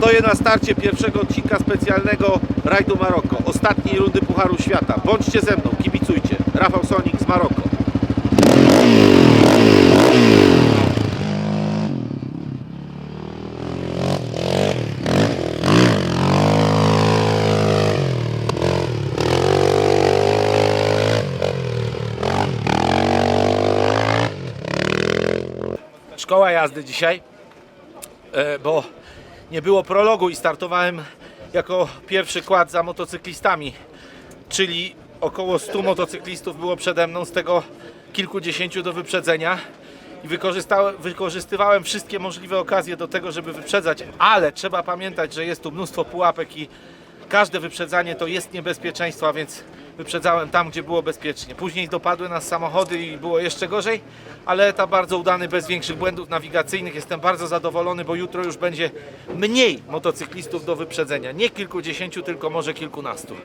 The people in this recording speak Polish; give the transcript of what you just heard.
Stoję na starcie pierwszego odcinka specjalnego rajdu Maroko, ostatniej rundy Pucharu Świata. Bądźcie ze mną, kibicujcie. Rafał Sonik z Maroko. Szkoła jazdy dzisiaj, e, bo nie było prologu i startowałem jako pierwszy kład za motocyklistami, czyli około 100 motocyklistów było przede mną, z tego kilkudziesięciu do wyprzedzenia. I wykorzystywałem wszystkie możliwe okazje do tego, żeby wyprzedzać, ale trzeba pamiętać, że jest tu mnóstwo pułapek i każde wyprzedzanie to jest niebezpieczeństwo, a więc wyprzedzałem tam, gdzie było bezpiecznie. Później dopadły nas samochody i było jeszcze gorzej, ale etap bardzo udany, bez większych błędów nawigacyjnych. Jestem bardzo zadowolony, bo jutro już będzie mniej motocyklistów do wyprzedzenia. Nie kilkudziesięciu, tylko może kilkunastu.